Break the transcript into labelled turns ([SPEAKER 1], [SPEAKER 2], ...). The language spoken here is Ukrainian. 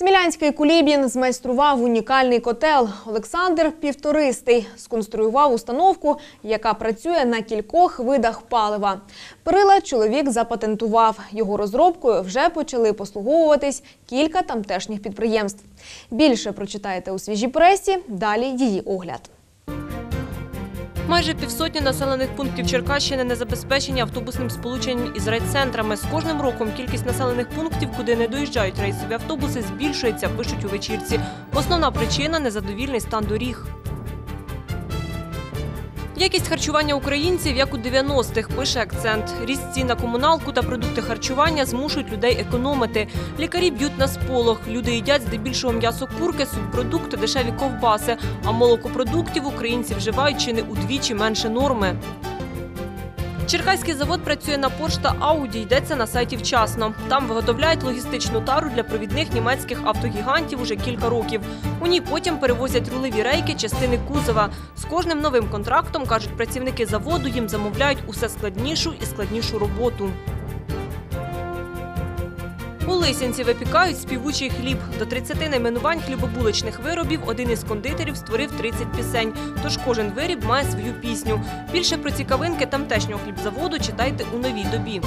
[SPEAKER 1] Смілянський кулібін змайстрував унікальний котел. Олександр півтористий сконструював установку, яка працює на кількох видах палива. Прилад чоловік запатентував. Його розробкою вже почали послуговуватись кілька тамтешніх підприємств. Більше прочитаєте у свіжій пресі. Далі її огляд.
[SPEAKER 2] Майже півсотні населених пунктів Черкащини не забезпечені автобусним сполученням із райцентрами. З кожним роком кількість населених пунктів, куди не доїжджають рейсові автобуси, збільшується, пишуть у вечірці. Основна причина незадовільний стан доріг. Якість харчування українців, як у 90-х, пише акцент. Ріст цін на комуналку та продукти харчування змушують людей економити. Лікарі б'ють на сполох. Люди їдять здебільшого м'ясо курки, субпродукти, дешеві ковбаси. А молокопродуктів українці вживають чи не удвічі менше норми. Черкаський завод працює на пошта Ауді, йдеться на сайті вчасно. Там виготовляють логістичну тару для провідних німецьких автогігантів уже кілька років. У ній потім перевозять рулеві рейки, частини кузова. З кожним новим контрактом, кажуть працівники заводу, їм замовляють усе складнішу і складнішу роботу. У Лисянці випікають співучий хліб. До 30 найменувань хлібобуличних виробів один із кондитерів створив 30 пісень. Тож кожен виріб має свою пісню. Більше про цікавинки тамтешнього хлібзаводу читайте у новій добі.